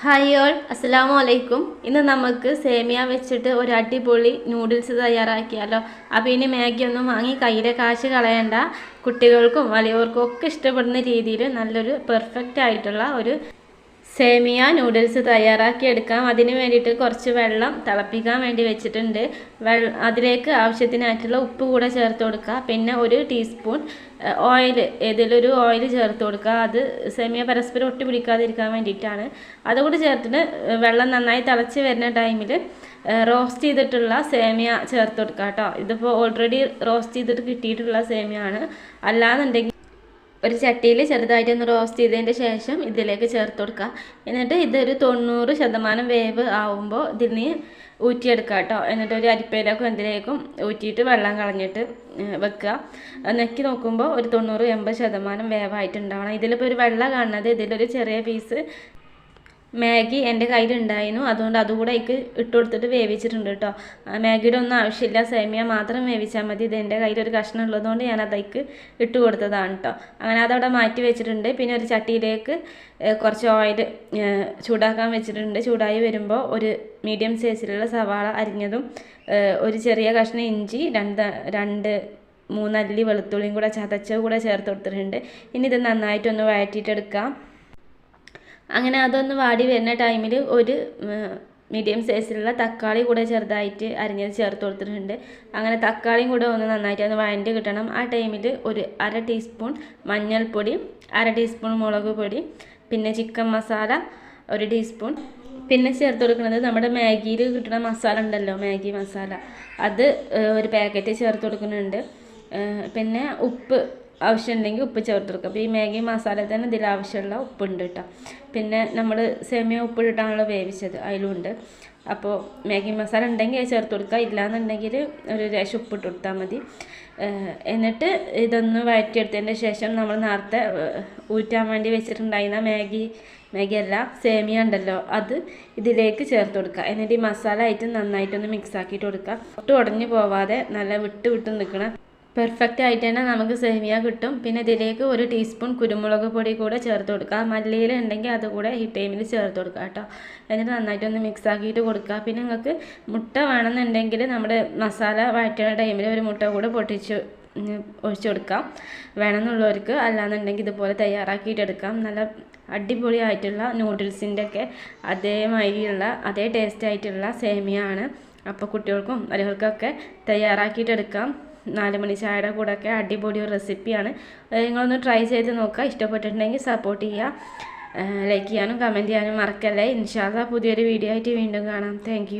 Hi all അസ്സലാമു അലൈക്കും ഇന്ന് നമുക്ക് സേമിയ വെച്ചിട്ട് ഒരു അടിപൊളി നൂഡിൽസ് തയ്യാറാക്കിയാലോ. അപ്പോൾ ഇനി മാഗി ഒന്നും വാങ്ങി കയ്യിലെ കാശ് കളയണ്ട. കുട്ടികൾക്കും വലിയവർക്കും ഒക്കെ ഇഷ്ടപ്പെടുന്ന രീതിയിൽ നല്ലൊരു പെർഫെക്റ്റ് ആയിട്ടുള്ള ഒരു സേമിയ നൂഡിൽസ് തയ്യാറാക്കി എടുക്കാം അതിന് വേണ്ടിയിട്ട് കുറച്ച് വെള്ളം തിളപ്പിക്കാൻ വേണ്ടി വെച്ചിട്ടുണ്ട്. വെള്ള അതിലേക്ക് ആവശ്യത്തിനായിട്ടുള്ള ഉപ്പ് കൂടെ ചേർത്ത് കൊടുക്കുക. പിന്നെ ഒരു ടീസ്പൂൺ ഓയിൽ ഏതെങ്കിലും ഓയിൽ ചേർത്ത് കൊടുക്കുക. അത് സേമിയ പരസ്പരം ഒട്ടി പിടിക്കാതിരിക്കാൻ വേണ്ടിയിട്ടാണ്. അതുകൂടി ചേർത്തിട്ട് വെള്ളം നന്നായി തിളച്ച് വരുന്ന ടൈമിൽ റോസ്റ്റ് ചെയ്തിട്ടുള്ള സേമിയ ചേർത്ത് കൊടുക്കുക കേട്ടോ. ഇതിപ്പോൾ ഓൾറെഡി റോസ്റ്റ് ചെയ്തിട്ട് കിട്ടിയിട്ടുള്ള സേമിയ ആണ് അല്ലാന്നുണ്ടെങ്കിൽ ഒരു ചട്ടിയിൽ ചെറുതായിട്ടൊന്ന് റോസ്റ്റ് ചെയ്തതിന്റെ ശേഷം ഇതിലേക്ക് ചേർത്ത് കൊടുക്കുക. എന്നിട്ട് ഇതൊരു തൊണ്ണൂറ് ശതമാനം വേവ് ആവുമ്പോൾ ഇതിന് ഊറ്റിയെടുക്കുക കേട്ടോ. എന്നിട്ട് ഒരു അരിപ്പയിലേക്കും എന്തിലേക്കും ഊറ്റിയിട്ട് വെള്ളം കളഞ്ഞിട്ട് വെക്കുക. നെക്കി നോക്കുമ്പോൾ ഒരു തൊണ്ണൂറ് എൺപത് ശതമാനം വേവായിട്ടുണ്ടാവണം. ഇതിലിപ്പോൾ ഒരു വെള്ളം കാണുന്നത് ഇതിലൊരു ചെറിയ പീസ് മാഗി എന്റെ കയ്യിലുണ്ടായിരുന്നു. അതുകൊണ്ട് അതുകൂടെ എനിക്ക് ഇട്ട് കൊടുത്തിട്ട് വേവിച്ചിട്ടുണ്ട് കേട്ടോ. മാഗിയുടെ ഒന്നും ആവശ്യമില്ല. സേമിയ മാത്രം വേവിച്ചാൽ മതി. ഇത് എന്റെ കയ്യിൽ ഒരു കഷ്ണം ഉള്ളതുകൊണ്ട് ഞാൻ അതേക്ക് ഇട്ട് കൊടുത്തതാണ് കേട്ടോ. അങ്ങനെ അതവിടെ മാറ്റി വെച്ചിട്ടുണ്ട്. പിന്നെ ഒരു ചട്ടിയിലേക്ക് കുറച്ച് ഓയിൽ ചൂടാക്കാൻ വെച്ചിട്ടുണ്ട്. ചൂടായി വരുമ്പോൾ ഒരു മീഡിയം സൈസിലുള്ള സവാള അരിഞ്ഞതും ഒരു ചെറിയ കഷ്ണം ഇഞ്ചി രണ്ട് രണ്ട് മൂന്നല്ലി വെളുത്തുള്ളിയും കൂടെ ചതച്ചത് കൂടെ ചേർത്ത് കൊടുത്തിട്ടുണ്ട്. ഇനി ഇത് നന്നായിട്ടൊന്ന് വഴറ്റിയിട്ടെടുക്കാം. അങ്ങനെ അതൊന്ന് വാടി വരുന്ന ടൈമിൽ ഒരു മീഡിയം സൈസിലുള്ള തക്കാളി കൂടെ ചെറുതായിട്ട് അരിഞ്ഞത് ചേർത്ത് കൊടുത്തിട്ടുണ്ട്. അങ്ങനെ തക്കാളിയും കൂടെ ഒന്ന് നന്നായിട്ട് ഒന്ന് വഴണ്ടി കിട്ടണം. ആ ടൈമിൽ ഒരു അര ടീസ്പൂൺ മഞ്ഞൾപ്പൊടി അര ടീസ്പൂൺ മുളക് പൊടി പിന്നെ ചിക്കൻ മസാല ഒരു ടീസ്പൂൺ പിന്നെ ചേർത്ത് കൊടുക്കുന്നത് നമ്മുടെ മാഗിയിൽ കിട്ടുന്ന മസാല ഉണ്ടല്ലോ മാഗി മസാല അത് ഒരു പാക്കറ്റ് ചേർത്ത് കൊടുക്കുന്നുണ്ട്. പിന്നെ ഉപ്പ് ആവശ്യമുണ്ടെങ്കിൽ ഉപ്പ് ചേർത്ത് കൊടുക്കുക അപ്പോൾ ഈ മാഗി മസാല തന്നെ ഇതിൽ ആവശ്യമുള്ള ഉപ്പുണ്ട് കേട്ടോ. പിന്നെ നമ്മൾ സേമിയ ഉപ്പിട്ടിട്ടാണല്ലോ വേവിച്ചത് അതിലുണ്ട് അപ്പോൾ മാഗി മസാല ഉണ്ടെങ്കിൽ അത് ചേർത്ത് കൊടുക്കുക. ഇല്ലയെന്നുണ്ടെങ്കിൽ ഒരു ഉപ്പ് ഉപ്പിട്ട് കൊടുത്താൽ മതി. എന്നിട്ട് ഇതൊന്ന് വഴറ്റിയെടുത്തതിന്റെ ശേഷം നമ്മൾ നേരത്തെ ഊറ്റാൻ വേണ്ടി വെച്ചിട്ടുണ്ടായിരുന്ന മാഗി മാഗി അല്ല സേമിയ ഉണ്ടല്ലോ അത് ഇതിലേക്ക് ചേർത്ത് കൊടുക്കുക. എന്നിട്ട് ഈ മസാല ആയിട്ട് നന്നായിട്ടൊന്ന് മിക്സ് ആക്കിയിട്ട് കൊടുക്കുക. ഒട്ടും ഉടഞ്ഞു പോവാതെ നല്ല വിട്ട് വിട്ട് നിൽക്കണം പെർഫെക്റ്റ് ആയിട്ട് തന്നെ നമുക്ക് സേമിയ കിട്ടും. പിന്നെ ഇതിലേക്ക് ഒരു ടീസ്പൂൺ കുരുമുളക് പൊടി കൂടെ ചേർത്ത് കൊടുക്കുക. മല്ലിയില ഉണ്ടെങ്കിൽ അതുകൂടെ ഈ ടൈമിൽ ചേർത്ത് കൊടുക്കുക കേട്ടോ. എന്നിട്ട് നന്നായിട്ടൊന്ന് മിക്സ് ആക്കിയിട്ട് കൊടുക്കുക. പിന്നെ നിങ്ങൾക്ക് മുട്ട വേണമെന്നുണ്ടെങ്കിൽ നമ്മുടെ മസാല വഴറ്റുന്ന ടൈമിൽ ഒരു മുട്ട കൂടെ പൊട്ടിച്ച് ഒഴിച്ചു കൊടുക്കാം. വേണമെന്നുള്ളവർക്ക് അല്ലാന്നുണ്ടെങ്കിൽ ഇതുപോലെ തയ്യാറാക്കിയിട്ടെടുക്കാം നല്ല അടിപൊളിയായിട്ടുള്ള നൂഡിൽസിന്റെ ഒക്കെ അതേമാതിരിയുള്ള അതേ ടേസ്റ്റ് ആയിട്ടുള്ള സേമിയ ആണ്. അപ്പോൾ കുട്ടികൾക്കും വലിയവർക്കൊക്കെ തയ്യാറാക്കിയിട്ട് എടുക്കാം. നാല് മണി ചായയുടെ കൂടെയൊക്കെ അടിപൊളി ഒരു റെസിപ്പിയാണ്. നിങ്ങളൊന്ന് ട്രൈ ചെയ്ത് നോക്കുക. ഇഷ്ടപ്പെട്ടിട്ടുണ്ടെങ്കിൽ സപ്പോർട്ട് ചെയ്യുക. ലൈക്ക് ചെയ്യാനും കമന്റ് ചെയ്യാനും മറക്കല്ലേ. ഇൻഷാല്ല പുതിയൊരു വീഡിയോ ആയിട്ട് വീണ്ടും കാണാം. താങ്ക്